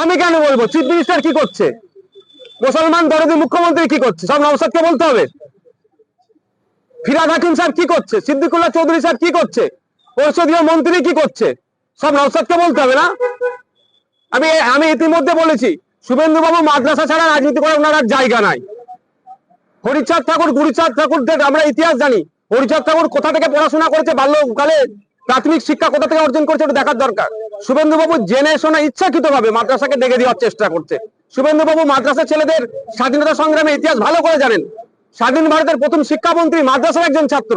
আমি কেন বলব? চিফ মিনিস্টার কি করছে? মুসলমান দরদি মুখ্যমন্ত্রী কি করছে? সব নওসাদকে বলতে হবে। ফিরাদ হাকিম স্যার কি করছে? সিদ্দিকুল্লাহ চৌধুরী স্যার কি করছে? পরিষদীয় মন্ত্রী কি করছে? সব নওসাদকে বলতে হবে না? আমি আমি ইতিমধ্যে বলেছি শুভেন্দু বাবু মাদ্রাসা ছাড়া রাজনীতি করার ওনার আর জায়গা নাই। হরিচাঁদ ঠাকুর, গুরুচাঁদ ঠাকুর আমরা ইতিহাস জানি, হরিচাঁদ ঠাকুর কোথা থেকে পড়াশোনা করেছে, বাল্যকালে প্রাথমিক শিক্ষা কোথা থেকে অর্জন করেছে, ওটা দেখার দরকার। শুভেন্দু বাবু জেনে শোনা ইচ্ছাকৃত ভাবে মাদ্রাসাকে ডেকে দেওয়ার চেষ্টা করছে। শুভেন্দু বাবু মাদ্রাসা ছেলেদের স্বাধীনতা সংগ্রামের ইতিহাস ভালো করে জানেন। স্বাধীন ভারতের প্রথম শিক্ষামন্ত্রী মাদ্রাসার একজন ছাত্র।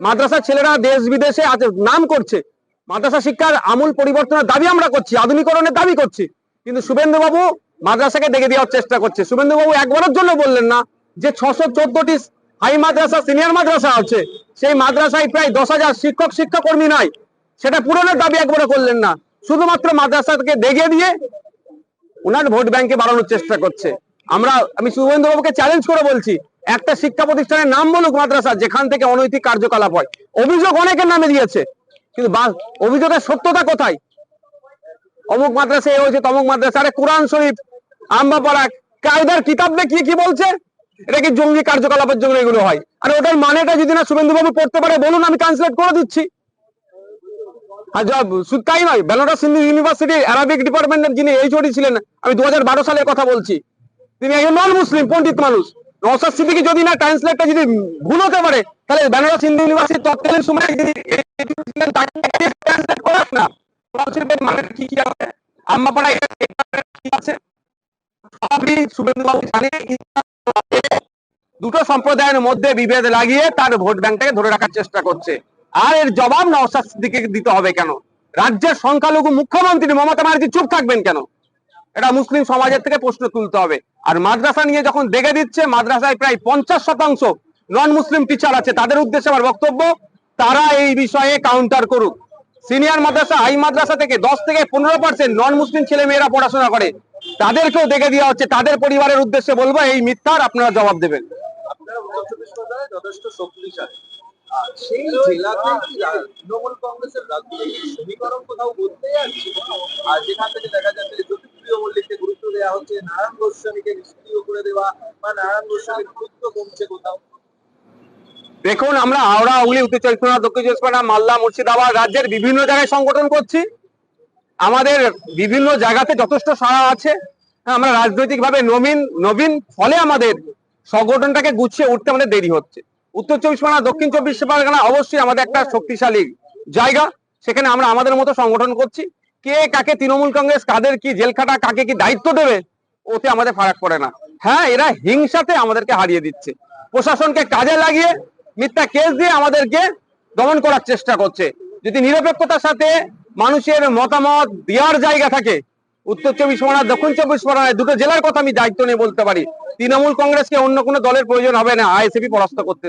মাদ্রাসার ছেলেরা দেশ বিদেশে আজ নাম করছে। মাদ্রাসা শিক্ষার আমূল পরিবর্তনের দাবি আমরা করছি, আধুনিকরণের দাবি করছি। কিন্তু শুভেন্দু বাবু মাদ্রাসাকে ডেকে দেওয়ার চেষ্টা করছে। শুভেন্দু বাবু একবারের জন্য বললেন না যে ছশো চোদ্দটি হাই মাদ্রাসা, সিনিয়র মাদ্রাসা আছে। সেই মাদ্রাসায় প্রায় দশ হাজার শিক্ষক, শিক্ষাকর্মী নাই। সেটা পূরণের দাবি একবারে করলেন না। শুধুমাত্র মাদ্রাসাকে ডেকে দিয়ে ওনার ভোট ব্যাংকে বাড়ানোর চেষ্টা করছে। আমরা, আমি শুভেন্দু বাবুকে চ্যালেঞ্জ করে বলছি, একটা শিক্ষা প্রতিষ্ঠানের নাম বলুক মাদ্রাসা, যেখান থেকে অনৈতিক কার্যকলাপ হয়। অভিযোগ অনেকের নামে দিয়েছে, কিন্তু অভিযোগের সত্যতা কোথায়? অমুক মাদ্রাসা এ হয়েছে, তমুক মাদ্রাসা। আরে কোরআন শরীফ, আম্বাপাড়া, কায়দার কিতাব দেখিয়ে কি বলছে? এটা কি জঙ্গি কার্যকলাপের জন্য এগুলো হয়? আর ওটার মানেটা যদি না শুভেন্দু বাবু পড়তে পারে, বলুন, আমি ট্রান্সলেট করে দিচ্ছি। তাই নয়, বেনারস হিন্দু ইউনিভার্সিটি অ্যারাবিক ডিপার্টমেন্টের যিনি এইচওডি ছিলেন, আমি দু সালের কথা বলছি, তিনি একজন নন মুসলিম পণ্ডিত মানুষ। নওসাদ সিদ্দিকী যদি না ট্রান্সলেটটা যদি ভুল হতে পারে, তাহলে বেনারস হিন্দু ইউনিভার্সিটি তৎকালীন তাকে ট্রান্সলেট না। মানে কি কি দুটো সম্প্রদায়ের মধ্যে বিভেদ লাগিয়ে তার ভোট ব্যাংকটাকে ধরে রাখার চেষ্টা করছে। আর এর জবাব নওসাদ সিদ্দিকে দিতে হবে কেন? রাজ্যের সংখ্যালঘু মুখ্যমন্ত্রী মমতা ব্যানার্জি চুপ থাকবেন কেন? এটা মুসলিম সমাজের থেকে প্রশ্ন তুলতে হবে। আর মাদ্রাসা নিয়ে যখন দেখে দিচ্ছে, মাদ্রাসায় প্রায় পঞ্চাশ শতাংশ নন মুসলিম টিচার আছে, তাদের উদ্দেশ্যে আমার বক্তব্য, তারা এই বিষয়ে কাউন্টার করুক। সিনিয়র মাদ্রাসা, হাই মাদ্রাসা থেকে দশ থেকে পনেরো পার্সেন্ট নন মুসলিম ছেলে মেয়েরা পড়াশোনা করে। তাদেরকেও দেখে দেওয়া হচ্ছে, তাদের পরিবারের উদ্দেশ্যে বলব, এই মিথ্যার আপনারা জবাব দেবেন। যথেষ্ট শক্তিশালী। সেই জেলাতে কি তৃণমূল কংগ্রেসের রাজনৈতিক সমীকরণ কোথাও বদলে যাচ্ছে? আর যেখান থেকে দেখা যাচ্ছে জ্যোতিপ্রিয় মল্লিককে গুরুত্ব দেওয়া হচ্ছে নারায়ণ গোস্বামীকে নিষ্ক্রিয় করে দেওয়া বা নারায়ণ গোস্বামীর গুরুত্ব কমছে কোথাও? দেখুন আমরা হাওড়া হুগলি উত্তর চব্বিশ পরগনা দক্ষিণ চব্বিশ পরগনা মালদা মুর্শিদাবাদ রাজ্যের বিভিন্ন জায়গায় সংগঠন করছি। আমাদের বিভিন্ন জায়গাতে যথেষ্ট সাড়া আছে। হ্যাঁ, আমরা রাজনৈতিক ভাবে নবীন নবীন ফলে আমাদের সংগঠনটাকে গুছিয়ে উঠতে আমাদের দেরি হচ্ছে। উত্তর চব্বিশ পরগনা, দক্ষিণ চব্বিশ পরগনা অবশ্যই আমাদের একটা শক্তিশালী জায়গা। সেখানে আমরা আমাদের মতো সংগঠন করছি। কে কাকে তৃণমূল কংগ্রেস, কাদের কি জেলখাটা কাকে কি দায়িত্ব দেবে, ওতে আমাদের ফারাক পড়ে না। হ্যাঁ এরা হিংসাতে আমাদেরকে হারিয়ে দিচ্ছে। প্রশাসনকে কাজে লাগিয়ে মিথ্যা কেস দিয়ে আমাদেরকে দমন করার চেষ্টা করছে। যদি নিরপেক্ষতার সাথে মানুষের মতামত দেওয়ার জায়গা থাকে, উত্তর চব্বিশ পরগনা, দক্ষিণ চব্বিশ পরগনায় দুটো জেলার কথা আমি দায়িত্ব নিয়ে বলতে পারি। তৃণমূল কংগ্রেসকে অন্য কোনো দলের প্রয়োজন হবে না, আইএসএপি পরাস্ত করতে।